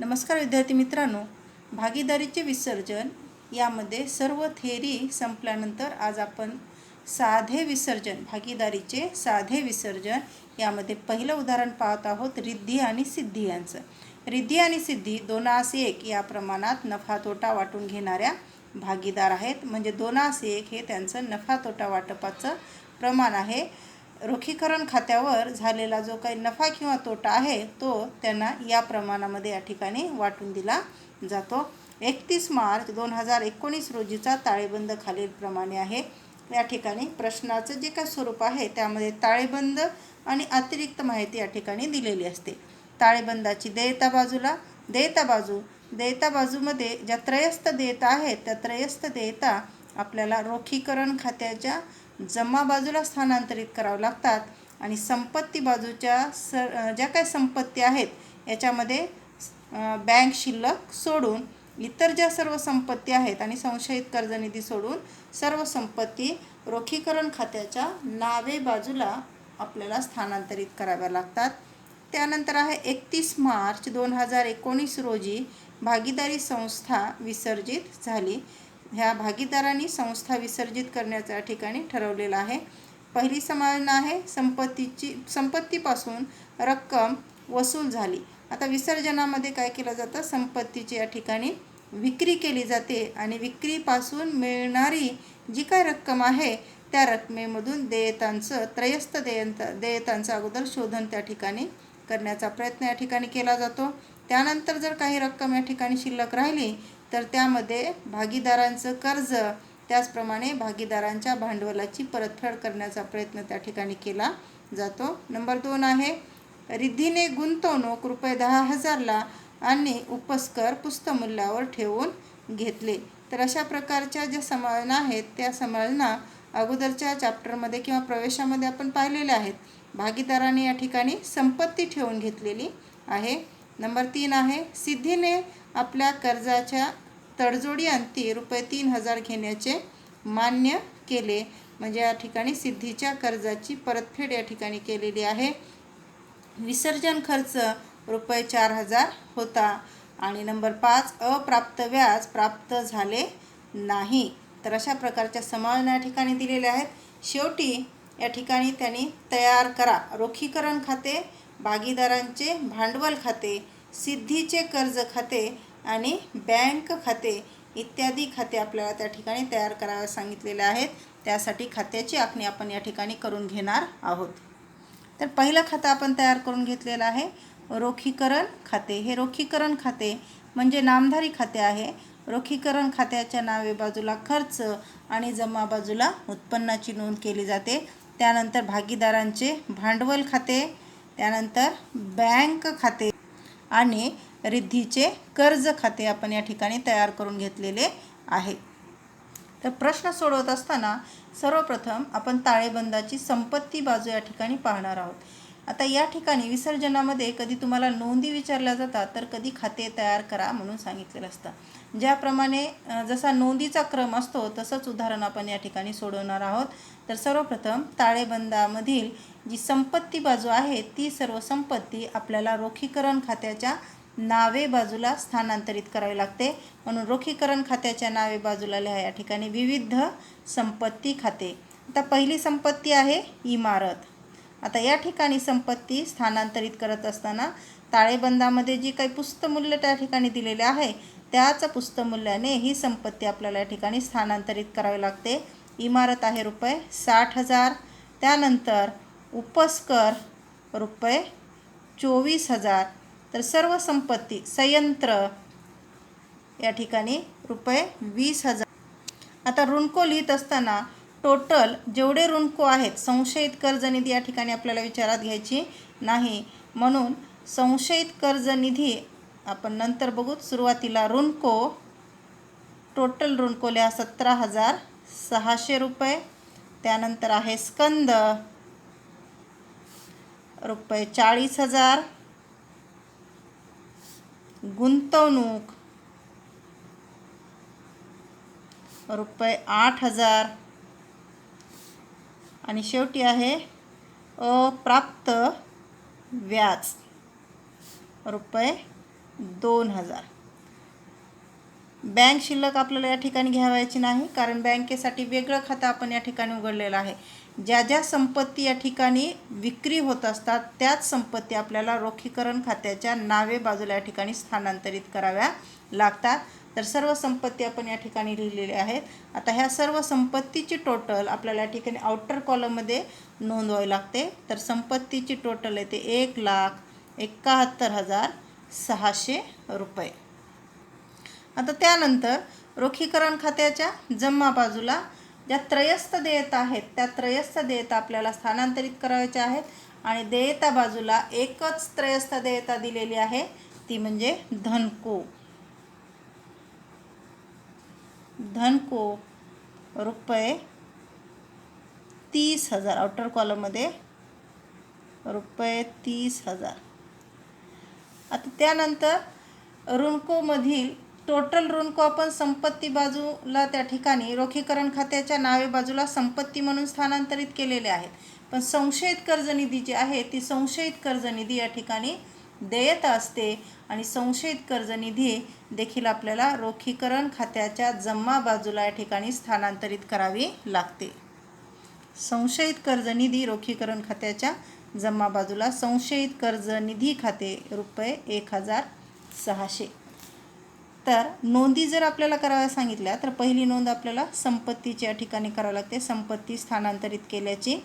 नमस्कार विद्यार्थी मित्रांनो भागीदारीचे विसर्जन यामध्ये सर्व थेरी संपल्यानंतर आज आपण साधे विसर्जन भागीदारीचे साधे विसर्जन यामध्ये पहिलं उदाहरण पाहत आहोत रिद्धी आणि सिद्धी यांचं. रिद्धी आणि सिद्धी दोनास एक या प्रमाणात नफा तोटा वाटून घेणाऱ्या भागीदार आहेत. म्हणजे दोनास एक हे त्यांचं नफा तोटा वाटपाचं प्रमाण आहे. रोखीकरण खात्यावर झालेला जो काही नफा किंवा तोटा आहे तो त्यांना या प्रमाणामध्ये या ठिकाणी वाटून दिला जातो. एकतीस मार्च दोन हजार एकोणीस रोजीचा ताळेबंद खालीलप्रमाणे आहे. या ठिकाणी प्रश्नाचं जे काही स्वरूप आहे त्यामध्ये ताळेबंद आणि अतिरिक्त माहिती या ठिकाणी दिलेली असते. ताळेबंदाची देयता बाजूला देयता बाजू देयता बाजूमध्ये ज्या त्रयस्थ देयता आहेत त्या त्रयस्थ देयता आपल्याला रोखीकरण खात्याच्या जमा बाजूला स्थानांतरित करावं लागतात आणि संपत्ती बाजूच्या स ज्या काही संपत्ती आहेत याच्यामध्ये बँक शिल्लक सोडून इतर ज्या सर्व संपत्ती आहेत आणि संशयित कर्जनिधी सोडून सर्व संपत्ती रोखीकरण खात्याच्या नावे बाजूला आपल्याला स्थानांतरित कराव्या लागतात. त्यानंतर आहे एकतीस मार्च दोन हजार एकोणीस रोजी भागीदारी संस्था विसर्जित झाली. ह्या भागीदारांनी संस्था विसर्जित करण्याच्या ठिकाणी ठरवलेलं आहे. पहिली समायोजन आहे संपत्तीची संपत्तीपासून रक्कम वसूल झाली. आता विसर्जनामध्ये काय केलं जातं? संपत्तीची या ठिकाणी विक्री केली जाते आणि विक्रीपासून मिळणारी जी काय रक्कम आहे त्या रकमेमधून देयतांचं त्रयस्थ देयंत देयतांचं अगोदर शोधन त्या ठिकाणी करण्याचा प्रयत्न या ठिकाणी केला जातो. त्यानंतर जर काही रक्कम या ठिकाणी शिल्लक राहिली तर त्यामध्ये भागीदारांचं कर्ज त्याचप्रमाणे भागीदारांच्या भांडवलाची परतफेड करण्याचा प्रयत्न त्या ठिकाणी केला जातो. नंबर दोन आहे रिद्धीने गुंतवणूक रुपये दहा हजारला आणि उपस्कर पुस्तमूल्यावर ठेवून घेतले. तर अशा प्रकारच्या ज्या समायोजना आहेत त्या समायोजना अगोदरच्या चॅप्टरमध्ये किंवा प्रवेशामध्ये आपण पाहिलेल्या आहेत. भागीदाराने या ठिकाणी संपत्ती ठेवून घेतलेली आहे. नंबर तीन आहे सिद्धीने आपल्या कर्जाच्या तडजोडी अंती रुपये तीन हजार घेण्याचे मान्य केले. म्हणजे या ठिकाणी सिद्धीच्या कर्जाची परतफेड या ठिकाणी केलेली आहे. विसर्जन खर्च रुपये चार हजार होता. आणि नंबर पाच अप्राप्त व्याज प्राप्त झाले नाही. तर अशा प्रकारच्या समायोजना या ठिकाणी दिलेल्या आहेत. शेवटी या ठिकाणी त्यांनी तयार करा. रोखीकरण खाते भागीदारांचे भांडवल खाते सिद्धीचे कर्ज खाते आणि बँक खाते इत्यादी खाते आपल्याला त्या ठिकाणी तयार करायला सांगितलेले आहेत. त्यासाठी खात्याची आखणी आपण या ठिकाणी करून घेणार आहोत. तर पहिलं खातं आपण तयार करून घेतलेलं आहे. रोखीकरण खाते. हे रोखीकरण खाते म्हणजे नामधारी खाते आहे. रोखीकरण खात्याच्या नावे बाजूला खर्च आणि जमा बाजूला उत्पन्नाची नोंद केली जाते. त्यानंतर भागीदारांचे भांडवल खाते. त्यानंतर बँक खाते. आणि रिद्धीचे कर्ज खाते आपण या ठिकाणी तयार करून घेतलेले आहे. तर प्रश्न सोडवत असताना सर्वप्रथम आपण ताळेबंदाची संपत्ती बाजू या ठिकाणी पाहणार आहोत. आता या ठिकाणी विसर्जनामध्ये कधी तुम्हाला नोंदी विचारल्या जातात तर कधी खाते तयार करा म्हणून सांगितलेलं असतं. ज्याप्रमाणे जसा नोंदीचा क्रम असतो तसंच उदाहरण आपण या ठिकाणी सोडवणार आहोत. तर सर्वप्रथम ताळेबंदामधील जी संपत्ती बाजू आहे ती सर्व संपत्ती आपल्याला रोखीकरण खात्याच्या नावे बाजूला स्थानांतरित करावी लागते. म्हणून रोखीकरण खात्याच्या नावे बाजूला लिहा या ठिकाणी विविध संपत्ती खाते. आता पहिली संपत्ती आहे इमारत. आता या ठिकाणी संपत्ती स्थानांतरित करत असताना ताळेबंदामध्ये जी काही पुस्तमूल्य त्या ठिकाणी दिलेले आहे त्याच पुस्तमूल्याने ही संपत्ती आपल्याला या ठिकाणी स्थानांतरित करावी लागते. इमारत आहे रुपये साठ हजार त्यानंतर उपस्कर रुपये चोवीस हजार. तर सर्व संपत्ती संयंत्र या ठिकाणी रुपये वीस हजार. आता ऋणको लिहित असताना टोटल जेवढे ऋणको आहेत संशयित कर्जनिधी या ठिकाणी आपल्याला विचारात घ्यायची नाही. म्हणून संशयित कर्जनिधी आपण नंतर बघू सुरुवातीला ऋणको टोटल ऋणकोल्या सतरा हजार सहाशे रुपये त्यानंतर आहे स्कंद रुपये चाळीस हजार गुंतवणूक रुपये आठ हजार आणि शेवटी आहे अप्राप्त व्याज. रुपये दोन हजार. बँक शिल्लक आपल्याला या ठिकाणी घ्यावायची नाही कारण बँकेसाठी वेगळं खातं आपण या ठिकाणी उघडलेलं आहे. ज्या ज्या संपत्ती या ठिकाणी विक्री होत असतात त्याच संपत्ती आपल्याला रोखीकरण खात्याच्या नावे बाजूला या ठिकाणी स्थानांतरित कराव्या लागतात. तर सर्व संपत्ती आपण या ठिकाणी लिहिलेली आहेत. आता ह्या सर्व संपत्तीची टोटल आपल्याला या ठिकाणी आउटर कॉलममध्ये नोंदवावी लागते. तर संपत्तीची टोटल येते एक लाख एकाहत्तर हजार सहाशे रुपये. आता त्यानंतर रोखीकरण खात्याच्या जमा बाजूला ज्या त्रयस्थ देयता आहेत त्या त्रयस्थ देयता आपल्याला स्थानांतरित करायच्या आहेत आणि देयता बाजूला एकच त्रयस्थ देयता दिलेली आहे ती म्हणजे धनको. धनको रुपये तीस हजार. आउटर कॉलममध्ये रुपये तीस हजार. आता त्यानंतर ऋणकोमधील टोटल ऋणको आपण संपत्ती बाजूला त्या ठिकाणी रोखीकरण खात्याच्या नावे बाजूला संपत्ती म्हणून स्थानांतरित केलेले आहेत. पण संशयित कर्ज निधी जी आहे ती संशयित कर्ज निधी या ठिकाणी देयता असते आणि संशयित कर्ज निधी देखील आपल्याला रोखीकरण खात्याच्या जमा बाजूला या ठिकाणी स्थानांतरित करावी लागते. संशयित कर्ज निधी रोखीकरण खात्याच्या जमा बाजूला संशयित कर्ज निधी खाते रुपये एक हजार सहाशे. तर नोंदी जर आपल्याला कराव्या सांगितल्या तर पहिली नोंद आपल्याला संपत्तीची या ठिकाणी करावी लागते. संपत्ती स्थानांतरित केल्याची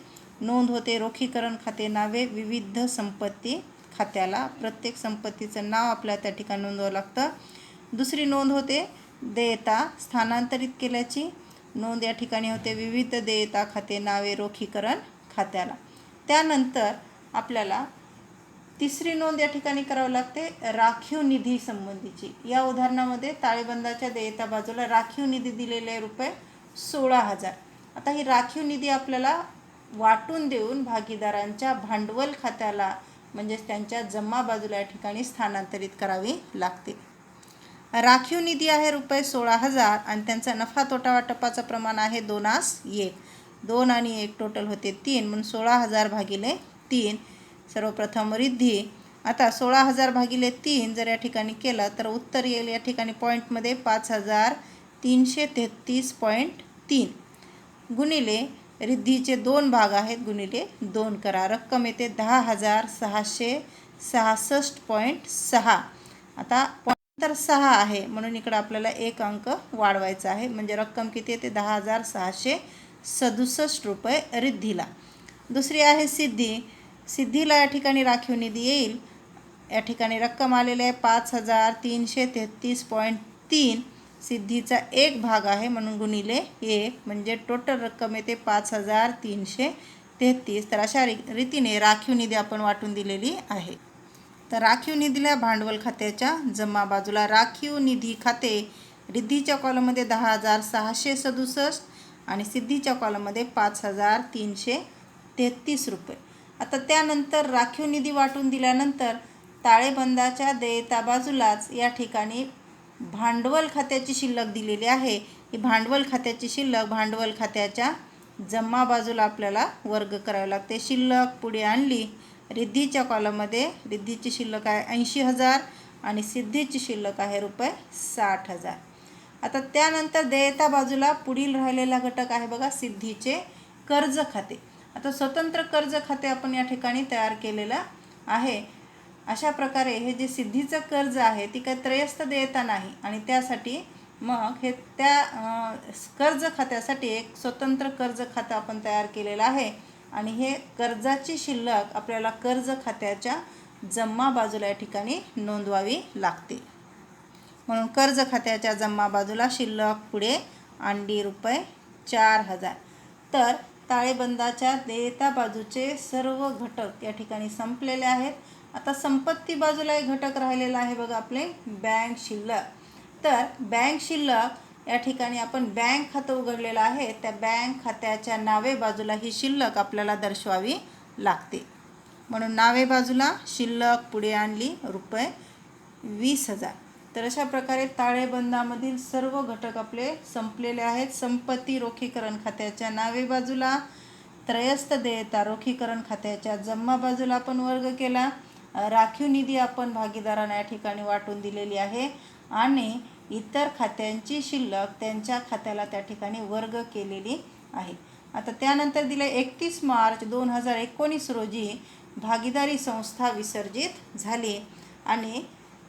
नोंद होते. रोखीकरण खाते नावे विविध संपत्ती खात्याला प्रत्येक संपत्तीचं नाव आपल्याला त्या ठिकाणी नोंदवावं लागतं. दुसरी नोंद होते देयता स्थानांतरित केल्याची. नोंद या ठिकाणी होते विविध देयता खाते नावे रोखीकरण खात्याला. त्यानंतर आपल्याला तिसरी नोंद या ठिकाणी करावी लागते राखीव निधी संबंधीची. या उदाहरणामध्ये ताळेबंदाच्या देयता बाजूला राखीव निधी दिलेले रुपये सोळा हजार. आता ही राखीव निधी आपल्याला वाटून देऊन भागीदारांच्या भांडवल खात्याला म्हणजेच त्यांच्या जमा बाजूला या ठिकाणी स्थानांतरित करावी लागते. राखीव निधी आहे रुपये सोळा हजार आणि त्यांचा नफा तोटा वाटपाचं प्रमाण आहे दोनास एक. दोन आणि एक टोटल होते तीन म्हणून सोळा हजार भागिले तीन. सर्वप्रथम रिद्धी. आता सोळा हजार भागिले तीन जर या ठिकाणी केलं तर उत्तर येईल या ठिकाणी पॉईंटमध्ये पाच हजार तीनशे तेहतीस पॉईंट तीन. गुणिले रिद्धीचे दोन भाग आहेत गुणिले दोन करा रक्कम येते दहा हजार सहाशे सहासष्ट पॉईंट सहा. आता पॉईंट तर सहा आहे म्हणून इकडं आपल्याला एक अंक वाढवायचा आहे. म्हणजे रक्कम किती येते? दहा हजार सहाशे सदुसष्ट रुपये रिद्धीला. दुसरी आहे सिद्धी. सिद्धीला या ठिकाणी राखीव निधी येईल. या ठिकाणी रक्कम आलेली आहे पाच हजार तीनशे तेहतीस पॉईंट तीन. सिद्धीचा एक भाग आहे म्हणून गुणिले एक म्हणजे टोटल रक्कम येते पाच हजार तीनशे तेहतीस. तर अशा री रीतीने राखीव निधी आपण वाटून दिलेली आहे. तर राखीव निधीला भांडवल खात्याच्या जमा बाजूला राखीव निधी खाते रिद्धीच्या कॉलममध्ये दहा हजार सहाशे सदुसष्ट आणि सिद्धीच्या कॉलममध्ये पाच हजार तीनशे तेहतीस रुपये. आता त्यानंतर राखीव निधी वाटून दिल्यानंतर ताळेबंदाच्या देयता बाजूलाच या ठिकाणी भांडवल खात्याची शिल्लक दिलेली आहे. ही भांडवल खात्याची शिल्लक भांडवल खात्याच्या जमा बाजूला आपल्याला वर्ग करावे लागते. शिल्लक पुढे आणली रिद्धीच्या कॉलममध्ये रिद्धीची शिल्लक आहे ऐंशी हजार आणि सिद्धीची शिल्लक आहे रुपये साठ हजार. आता त्यानंतर देयता बाजूला पुढील राहिलेला घटक आहे बघा सिद्धीचे कर्ज खाते. आता स्वतंत्र कर्ज खाते आपण या ठिकाणी तयार केलेलं आहे. अशा प्रकारे हे जे सिद्धीचं कर्ज आहे ती काही त्रयस्थ देयता नाही. आणि त्यासाठी मग हे त्या कर्ज खात्यासाठी एक स्वतंत्र कर्ज खातं आपण तयार केलेलं आहे. आणि हे कर्जाची शिल्लक आपल्याला कर्ज खात्याच्या जमा बाजूला या ठिकाणी नोंदवावी लागते. म्हणून कर्ज खात्याच्या जमा बाजूला शिल्लक पुढे अंडी रुपये चार हजार. तर ताळेबंदाच्या देयता बाजूचे सर्व घटक या ठिकाणी संपलेले आहेत. आता संपत्ती बाजूला एक घटक राहिलेला आहे बघा आपले बँक शिल्लक. तर बँक शिल्लक या ठिकाणी आपण बँक खातं उघडलेलं आहे. त्या बँक खात्याच्या नावे बाजूला ही शिल्लक आपल्याला दर्शवावी लागते. म्हणून नावे बाजूला शिल्लक पुढे आणली रुपये वीस हजार. तर अशा प्रकारे ताळेबंदामधील सर्व घटक आपले संपलेले आहेत. संपत्ती रोखीकरण खात्याच्या नावे बाजूला त्रयस्थ देयता रोखीकरण खात्याच्या जम्मा बाजूला आपण वर्ग केला. राखीव निधी आपण भागीदारांना या ठिकाणी वाटून दिलेली आहे. आणि इतर खात्यांची शिल्लक त्यांच्या खात्याला त्या ठिकाणी वर्ग केलेली आहे. आता त्यानंतर दिले एकतीस मार्च दोन हजार एकोणीस रोजी भागीदारी संस्था विसर्जित झाली. आणि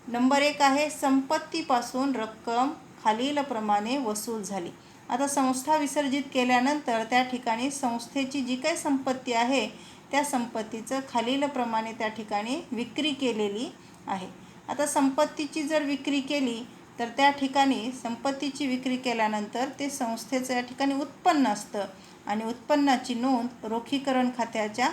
नंबर एक आहे संपत्तीपासून रक्कम खालीलप्रमाणे वसूल झाली. आता संस्था विसर्जित केल्यानंतर त्या ठिकाणी संस्थेची जी काही संपत्ती आहे त्या संपत्तीचं खालीलप्रमाणे त्या ठिकाणी विक्री केलेली आहे. आता संपत्तीची जर विक्री केली तर त्या ठिकाणी संपत्तीची विक्री केल्यानंतर ते संस्थेचं या ठिकाणी उत्पन्न असतं आणि उत्पन्नाची नोंद रोखीकरण खात्याच्या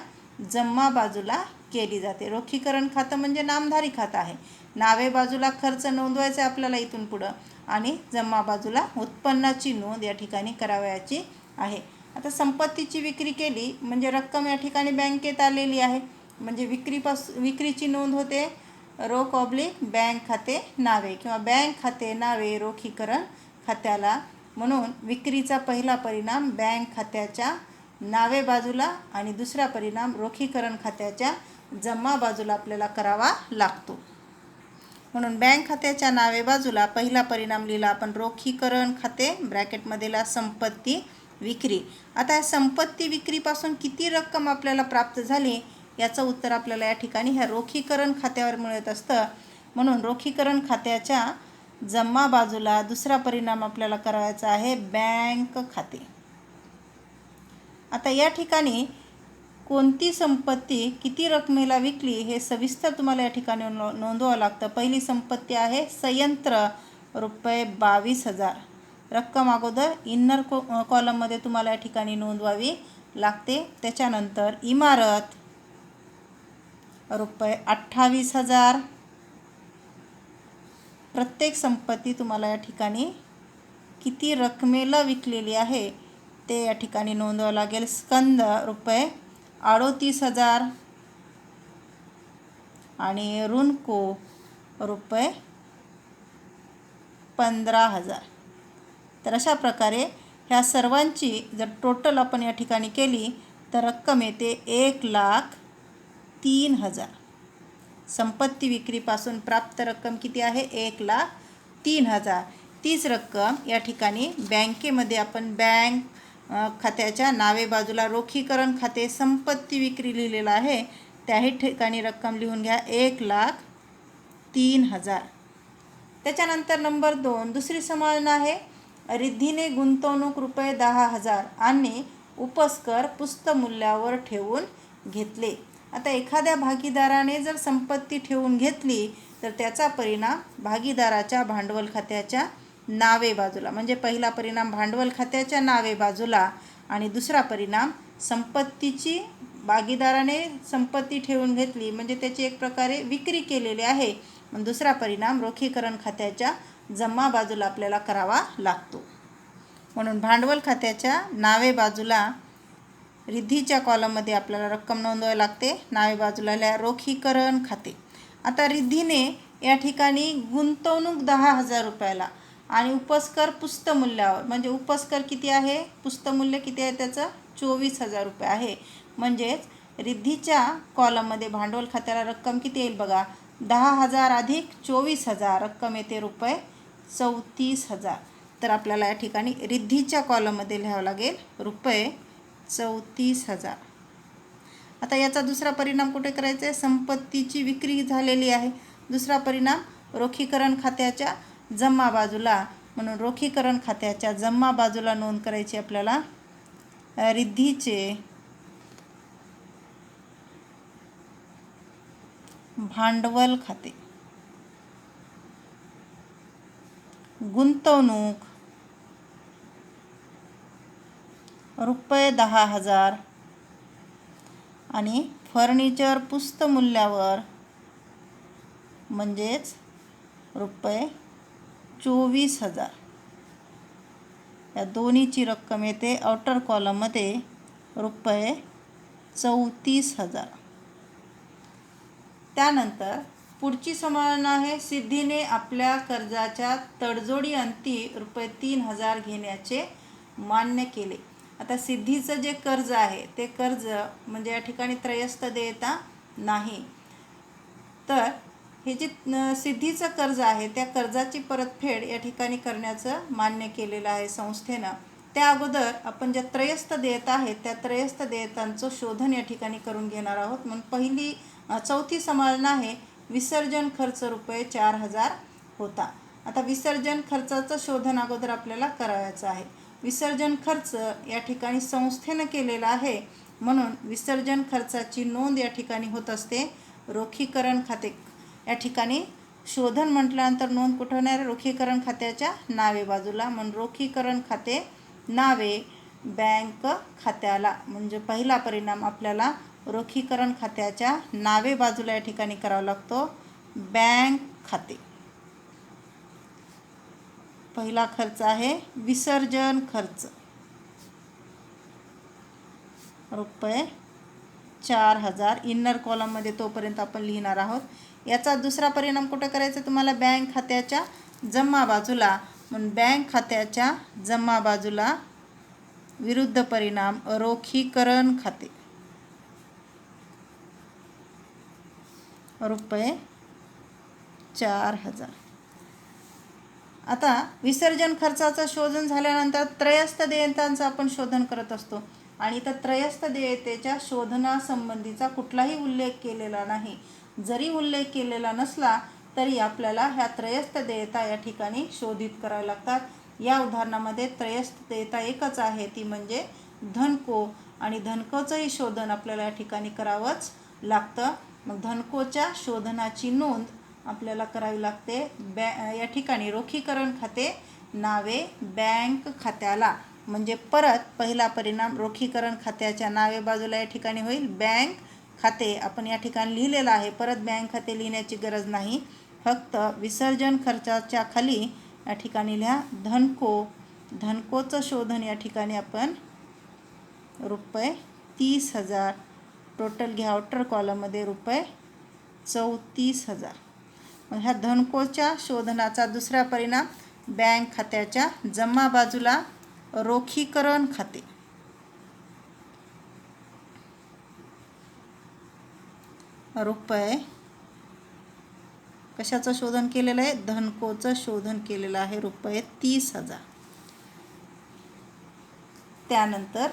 जम्मा बाजूला केली जाते. रोखीकरण खातं म्हणजे नामधारी खातं आहे. नावे बाजूला खर्च नोंदवायचा आहे आपल्याला इथून पुढं. आणि जमा बाजूला उत्पन्नाची नोंद या ठिकाणी करावयाची आहे. आता संपत्तीची विक्री केली म्हणजे रक्कम या ठिकाणी बँकेत आलेली आहे. म्हणजे विक्रीपास विक्रीची नोंद होते रोख ऑब्लिक बँक खाते नावे किंवा बँक खाते नावे रोखीकरण खात्याला. म्हणून विक्रीचा पहिला परिणाम बँक खात्याच्या नावे बाजूला आणि दुसरा परिणाम रोखीकरण खात्याच्या जमा बाजूला आपल्याला करावा लागतो. म्हणून बँक खात्याच्या नावे बाजूला पहिला परिणाम लिहिला. आपण रोखीकरण खाते ब्रॅकेटमधील संपत्ती विक्री. आता या संपत्ती विक्रीपासून किती रक्कम आपल्याला प्राप्त झाली? याचं उत्तर आपल्याला या ठिकाणी ह्या रोखीकरण खात्यावर मिळत असतं. म्हणून रोखीकरण खात्याच्या जमा बाजूला दुसरा परिणाम आपल्याला करायचा आहे बँक खाते. आता या ठिकाणी कोणती संपत्ती किती रकमेला विकली हे सविस्तर तुम्हाला या ठिकाणी नो नोंदवावं लागतं. पहिली संपत्ती आहे संयंत्र रुपये बावीस हजार. रक्कम अगोदर इन्नर को कॉलममध्ये तुम्हाला या ठिकाणी नोंदवावी लागते. त्याच्यानंतर इमारत रुपये अठ्ठावीस हजार. प्रत्येक संपत्ती तुम्हाला या ठिकाणी किती रकमेला विकलेली आहे ते या ठिकाणी नोंदवावं लागेल. स्कंद रुपये अडोतीस हजार. आणि रुनको रुपये पंधरा हजार. तर अशा प्रकारे ह्या सर्वांची जर टोटल आपण या ठिकाणी केली तर रक्कम येते एक लाख तीन हजार. संपत्ती विक्रीपासून प्राप्त रक्कम किती आहे? एक लाख तीन हजार. तीच रक्कम या ठिकाणी बँकेमध्ये आपण बँक खात्याच्या नावे बाजूला रोखीकरण खाते संपत्ती विक्री लिहिलेलं आहे. त्याही ठिकाणी रक्कम लिहून घ्या. एक लाख तीन हजार. त्याच्यानंतर नंबर दोन दुसरी समायोजन आहे. रिद्धीने गुंतवणूक रुपये दहा हजार आणि उपस्कर पुस्तमूल्यावर ठेवून घेतले. आता एखाद्या भागीदाराने जर संपत्ती ठेवून घेतली तर त्याचा परिणाम भागीदाराच्या भांडवल खात्याच्या नावे बाजूला. म्हणजे पहिला परिणाम भांडवल खात्याच्या नावे बाजूला आणि दुसरा परिणाम संपत्तीची भागीदाराने संपत्ती ठेवून घेतली. म्हणजे त्याची एक प्रकारे विक्री केलेली आहे. दुसरा परिणाम रोखीकरण खात्याच्या जमा बाजूला आपल्याला करावा लागतो. म्हणून भांडवल खात्याच्या नावे बाजूला रिद्धीच्या कॉलममध्ये आपल्याला रक्कम नोंदवावी लागते. नावे बाजूला लिहा रोखीकरण खाते. आता रिद्धीने या ठिकाणी गुंतवणूक दहा हजार रुपयाला आणि उपस्कर पुस्तमूल्यावर. म्हणजे उपस्कर किती आहे? पुस्तमूल्य किती आहे त्याचं? चोवीस हजार रुपये आहे. म्हणजेच रिद्धीच्या कॉलममध्ये भांडवल खात्याला रक्कम किती येईल बघा? दहा हजार अधिक चोवीस हजार रक्कम येते रुपये चौतीस हजार. तर आपल्याला या ठिकाणी रिद्धीच्या कॉलममध्ये लिहावं लागेल रुपये चौतीस हजार. आता याचा दुसरा परिणाम कुठे करायचा आहे? संपत्तीची विक्री झालेली आहे. दुसरा परिणाम रोखीकरण खात्याच्या जमा बाजूला म्हणून रोखीकरण खात्याच्या जमा बाजूला नोंद करायची आपल्याला. रिद्धीचे भांडवल खाते. गुंतवणूक रुपये दहा हजार आणि फर्निचर पुस्तमूल्यावर म्हणजेच रुपये चोवीस हजार. या दोन्हीची रक्कम येते आउटर कॉलममध्ये रुपये चौतीस हजार. त्यानंतर पुढची समायोजन आहे सिद्धीने आपल्या कर्जाच्या तडजोडी अंती रुपये तीन हजार घेण्याचे मान्य केले. आता सिद्धीचं जे कर्ज आहे ते कर्ज म्हणजे या ठिकाणी त्रयस्थ देयता नाही. तर हे जे सिद्धीचं कर्ज आहे त्या कर्जाची परतफेड या ठिकाणी करण्याचं मान्य केलेलं आहे संस्थेनं. त्या अगोदर आपण ज्या त्रयस्थ देयता आहेत त्या त्रयस्थ देयतांचं शोधन या ठिकाणी करून घेणार आहोत. म्हणून पहिली चौथी समाजना आहे विसर्जन खर्च रुपये चार हजार होता. आता विसर्जन खर्चाचं शोधन अगोदर आपल्याला करायचं आहे. विसर्जन खर्च या ठिकाणी संस्थेनं केलेला आहे. म्हणून विसर्जन खर्चाची नोंद या ठिकाणी होत असते. रोखीकरण खाते या ठिकाणी शोधन म्हटल्यानंतर नोंद कुठं रोखीकरण खात्याच्या नावे बाजूला. म्हणून रोखीकरण खाते नावे बँक खात्याला. म्हणजे पहिला परिणाम आपल्याला रोखीकरण खात्याच्या नावे बाजूला या ठिकाणी करावा लागतो. बँक खाते. पहिला खर्च आहे विसर्जन खर्च. रुपये चार हजार इन्नर कॉलममध्ये तोपर्यंत आपण लिहिणार आहोत. याचा दुसरा परिणाम कुठं करायचा तुम्हाला? बँक खात्याच्या जमा बाजूला. म्हणून बँक खात्याच्या जमा बाजूला विरुद्ध परिणाम रोखीकरण खाते. रुपये चार हजार. आता विसर्जन खर्चाचं शोधन झाल्यानंतर त्रयस्थ देयतांचं आपण शोधन करत असतो. आणि तर त्रयस्थ देयतेच्या शोधनासंबंधीचा कुठलाही उल्लेख केलेला नाही. जरी उल्लेख केलेला नसला तरी आपल्याला ह्या त्रयस्थ देयता या ठिकाणी शोधित कराव्या लागतात. या उदाहरणामध्ये त्रयस्थ देयता एकच आहे ती म्हणजे धनको. आणि धनकोचंही शोधन आपल्याला या ठिकाणी करावंच लागतं. मग धनकोच्या शोधनाची नोंद आपल्याला करावी लागते. बॅ या ठिकाणी रोखीकरण खाते नावे बँक खात्याला. म्हणजे परत पहिला परिणाम रोखीकरण खात्याच्या नावे बाजूला या ठिकाणी होईल. बँक खाते आपण या ठिकाणी लिहिलेलं आहे. परत बँक खाते लिहिण्याची गरज नाही. फक्त विसर्जन खर्चाच्या खाली या ठिकाणी लिहा. धनको धनकोचं शोधन या ठिकाणी आपण रुपये तीस हजार. टोटल घ्या आउटर कॉलममध्ये रुपये चौतीस हजार. मग ह्या धनकोच्या शोधनाचा दुसरा परिणाम बँक खात्याच्या जमा बाजूला रोखीकरण खाते. रुपये. कशाचं शोधन केलेलं आहे? धनकोचं शोधन केलेलं आहे रुपये तीस हजार. त्यानंतर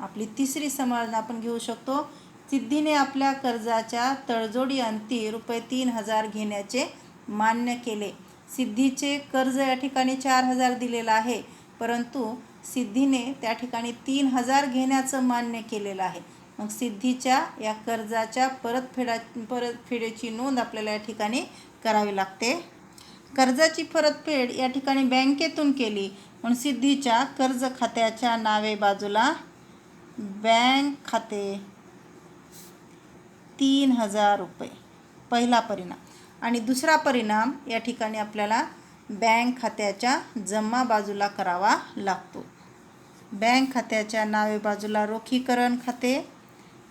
आपली तिसरी समालोचना आपण घेऊ शकतो. सिद्धीने आपल्या कर्जाच्या तडजोडी अंती रुपये तीन हजार घेण्याचे मान्य केले. सिद्धीचे कर्ज या ठिकाणी चार हजार दिलेलं आहे. परंतु सिद्धीने त्या ठिकाणी तीन हजार घेण्याचं मान्य केलेलं आहे. मग सिद्धीच्या या कर्जाच्या परतफेडा परतफेडीची नोंद आपल्याला या ठिकाणी करावी लागते. कर्जाची परतफेड या ठिकाणी बँकेतून केली. म्हणून सिद्धीच्या कर्ज खात्याच्या नावे बाजूला बँक खाते तीन हजार रुपये. पहिला परिणाम. आणि दुसरा परिणाम या ठिकाणी आपल्याला बँक खात्याच्या जमा बाजूला करावा लागतो. बँक खात्याच्या नावे बाजूला रोखीकरण खाते.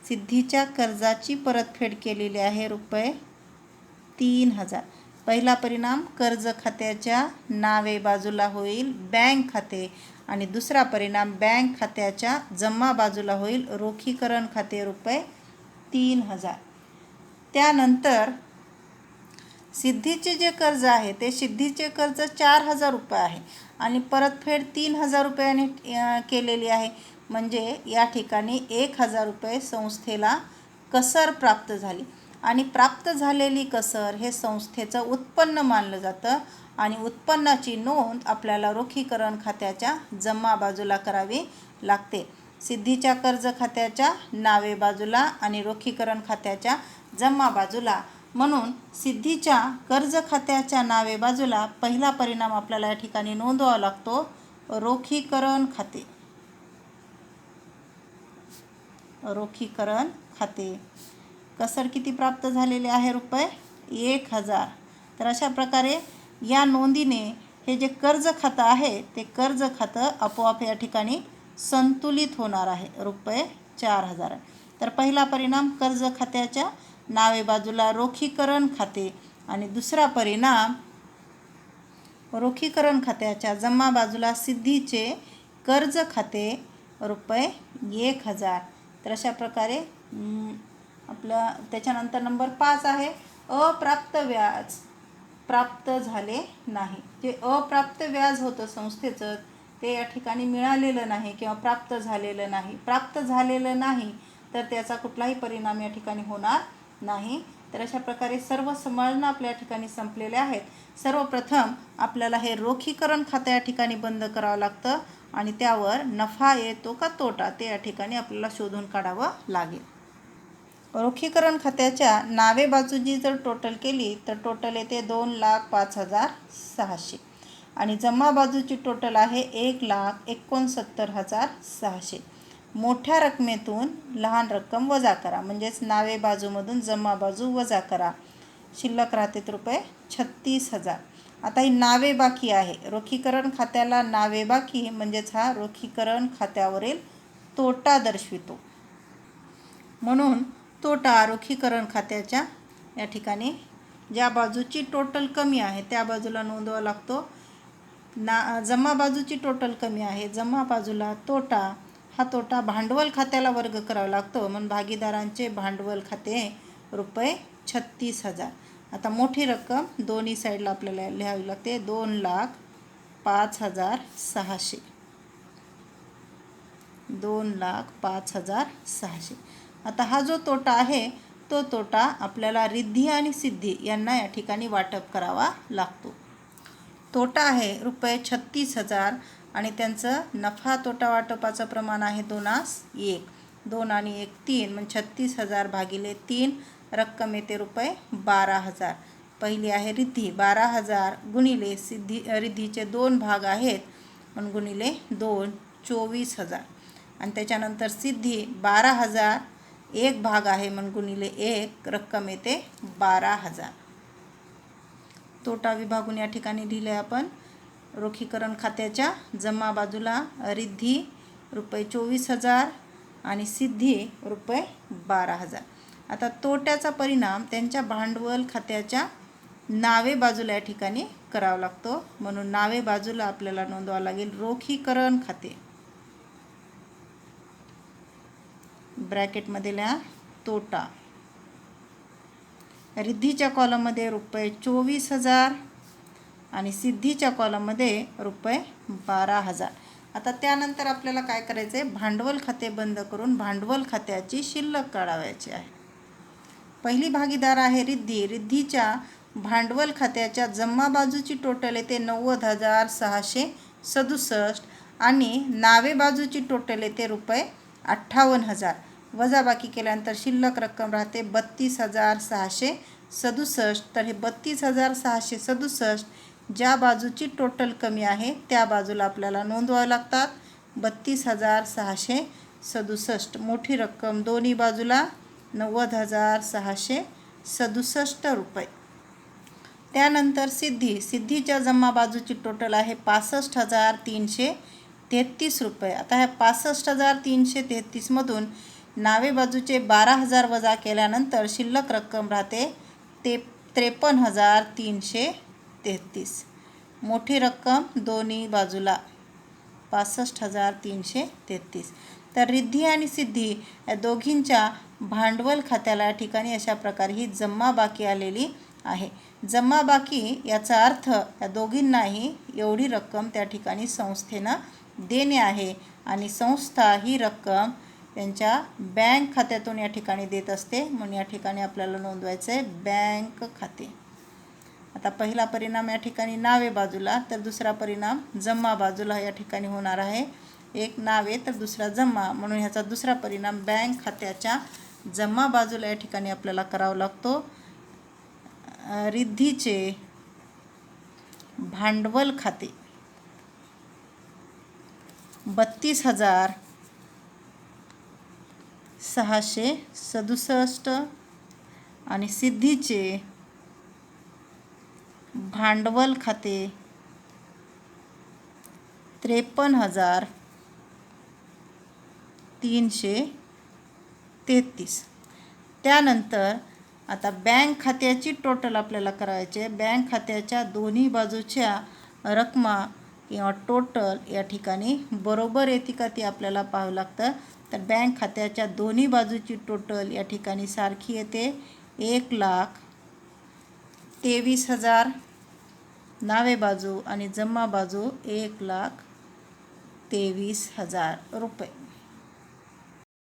सिद्धीच्या कर्जाची परतफेड केलेली आहे रुपये तीन हजार. पहिला परिणाम कर्ज खात्याच्या नावे बाजूला होईल बँक खाते आणि दुसरा परिणाम बँक खात्याच्या जमा बाजूला होईल रोखीकरण खाते रुपये तीन हजार. त्यानंतर सिद्धीचे जे कर्ज आहे ते सिद्धीचे कर्ज चार हजार रुपये आहे. आणि परतफेड तीन हजार रुपयाने केलेली आहे. म्हणजे या ठिकाणी एक हजार रुपये संस्थेला कसर प्राप्त झाली. आणि प्राप्त झालेली कसर हे संस्थेचं उत्पन्न मानलं जातं आणि उत्पन्नाची नोंद आपल्याला रोखीकरण खात्याच्या जमा बाजूला करावी लागते. सिद्धीच्या कर्ज खात्याच्या नावे बाजूला आणि रोखीकरण खात्याच्या जमा बाजूला म्हणून सिद्धीच्या कर्ज खात्याच्या नावे बाजूला पहिला परिणाम आपल्याला या ठिकाणी नोंदवावा लागतो. रोखीकरण खाते. रोखीकरण खाते. कसर किती प्राप्त झालेले आहे रुपये? एक हजार. तर अशा प्रकारे या नोंदीने हे जे कर्ज खातं आहे ते कर्ज खातं आपोआप या ठिकाणी संतुलित होणार आहे. रुपये चार हजार. तर पहिला परिणाम कर्ज खात्याच्या नावे बाजूला रोखीकरण खाते. आणि दुसरा परिणाम रोखीकरण खात्याच्या जमा बाजूला सिद्धीचे कर्ज खाते रुपये एक हजार. तर अशा प्रकारे आपलं त्याच्यानंतर नंबर पाच आहे अप्राप्त व्याज प्राप्त झाले नाही. जे अप्राप्त व्याज होतं संस्थेचं ते या ठिकाणी मिळालेलं नाही किंवा प्राप्त झालेलं नाही. प्राप्त झालेलं नाही तर त्याचा कुठलाही परिणाम या ठिकाणी होणार नाही तर अशा प्रकारे सर्व समळणं आपल्या ठिकाणी संपलेले आहेत. सर्वप्रथम आपल्याला हे रोखीकरण खातं या ठिकाणी बंद करावं लागतं आणि त्यावर नफा येतो का तोटा ते या ठिकाणी आपल्याला शोधून काढावं लागेल. रोखीकरण खात्याच्या नावे बाजूची जर टोटल केली तर टोटल येते दोन लाख पाच हजार सहाशे. आणि जमा बाजूची टोटल आहे एक लाख एकोणसत्तर हजार सहाशे. मोठ्या रकमेतून लहान रक्कम वजा करा. म्हणजेच नावे बाजूमधून जमा बाजू वजा करा. शिल्लक राहते रुपये छत्तीस हजार. आता ही नावे बाकी आहे. रोखीकरण खात्याला नावे बाकी म्हणजेच हा रोखीकरण खात्यावरील तोटा दर्शवितो. म्हणून तोटा रोखीकरण खात्याच्या या ठिकाणी ज्या बाजूची टोटल कमी आहे त्या बाजूला नोंदवावा लागतो. ना जमा बाजूची टोटल कमी आहे. जमा बाजूला तोटा हा तोटा भांडवल खात्याला वर्ग करावा लागतो. म्हणून भागीदारांचे भांडवल खाते रुपये छत्तीस हजार. आता मोठी रक्कम दोन्ही साईडला आपल्याला लिहावी लागते. दोन लाख पाच हजार सहाशे. दोन लाख पाच हजार सहाशे. आता हा जो तोटा आहे तो तोटा आपल्याला रिद्धी आणि सिद्धी यांना या ठिकाणी वाटप करावा लागतो. तोटा आहे रुपये छत्तीस हजार आणि त्यांचं नफा तोटा वाटपाचं प्रमाण आहे दोनास एक. दोन आणि एक तीन म्हणजे छत्तीस हजार भागिले तीन रक्कम येते रुपये बारा हजार. पहिली आहे रिद्धी बारा हजार गुणिले सिद्धी रिद्धीचे दोन भाग आहेत म्हणून गुणिले दोन चोवीस हजार. आणि त्याच्यानंतर सिद्धी बारा हजार एक भाग आहे म्हणून गुणिले एक रक्कम येते बारा हजार. तोटा विभागून या ठिकाणी लिहिले आपण. रोखीकरण खात्याच्या जमा बाजूला रिद्धी रुपये चोवीस हजार आणि सिद्धी रुपये बारा हजार. आता तोट्याचा परिणाम त्यांच्या भांडवल खात्याच्या नावे बाजूला या ठिकाणी करावा लागतो. म्हणून नावे बाजूला आपल्याला नोंदवावं लागेल रोखीकरण खाते. ब्रॅकेटमध्ये लिहा तोटा. रिद्धीच्या कॉलममध्ये रुपये चोवीस हजार आणि सिद्धीच्या कॉलममध्ये रुपये बारा हजार. आता त्यानंतर आपल्याला काय करायचं आहे भांडवल खाते बंद करून भांडवल खात्याची शिल्लक काढावायची आहे. पहिली भागीदार आहे रिद्धी. रिद्धीच्या भांडवल खात्याच्या जमा बाजूची टोटल येते नव्वद हजार सहाशे सदुसष्ट आणि नावे बाजूची टोटल येते रुपये अठ्ठावन्न हजार. वजाबाकी केल्यानंतर शिल्लक रक्कम राहते बत्तीस हजार सहाशे सदुसष्ट. तर हे बत्तीस हजार सहाशे सदुसष्ट ज्या बाजूची टोटल कमी आहे त्या बाजूला आपल्याला नोंदवावं लागतात. बत्तीस हजार सहाशे सदुसष्ट. मोठी रक्कम दोन्ही बाजूला नव्वद हजार सहाशे सदुसष्ट रुपये. त्यानंतर सिद्धी. सिद्धीच्या जमा बाजूची टोटल आहे पासष्ट हजार तीनशे तेहतीस रुपये. आता ह्या पासष्ट हजार तीनशे तेहतीसमधून नावे बाजूचे बारा हजार वजा केल्यानंतर शिल्लक रक्कम राहते ते त्रेपन्न हजार तीनशे तेहतीस. मोठी रक्कम दोन्ही बाजूला पासष्ट हजार तीनशे तेहतीस. तर रिद्धी आणि सिद्धी या दोघींच्या भांडवल खात्याला या ठिकाणी अशा प्रकारे ही जमा बाकी आलेली आहे. जमा बाकी याचा अर्थ या दोघींनाही एवढी रक्कम त्या ठिकाणी संस्थेनं देणे आहे आणि संस्था ही रक्कम त्यांच्या बँक खात्यातून या ठिकाणी देत असते. म्हणून या ठिकाणी आपल्याला नोंदवायचं आहे बँक खाते. आता पहिला परिणाम या ठिकाणी नावे बाजूला तर दुसरा परिणाम जमा बाजूला या ठिकाणी होणार आहे. एक नावे तर दुसरा जमा म्हणून ह्याचा दुसरा परिणाम बँक खात्याच्या जमा बाजूला या ठिकाणी आपल्याला करावा लागतो. रिद्धीचे भांडवल खाते. बत्तीस हजार सहाशे सदुसष्ट आणि सिद्धीचे भांडवल खाते त्रेपन्न हजार तीनशे तेहतीस. त्यानंतर आता बँक खात्याची टोटल आपल्याला करायची. आहे बँक खात्याच्या दोन्ही बाजूच्या रकमा किंवा टोटल या ठिकाणी बरोबर येते का ती आपल्याला पाहावं लागतं. तर बँक खात्याच्या दोन्ही बाजूची टोटल या ठिकाणी सारखी येते. एक लाख तेवीस हजार नावे बाजू आणि जमा बाजू एक लाख तेवीस हजार रुपये.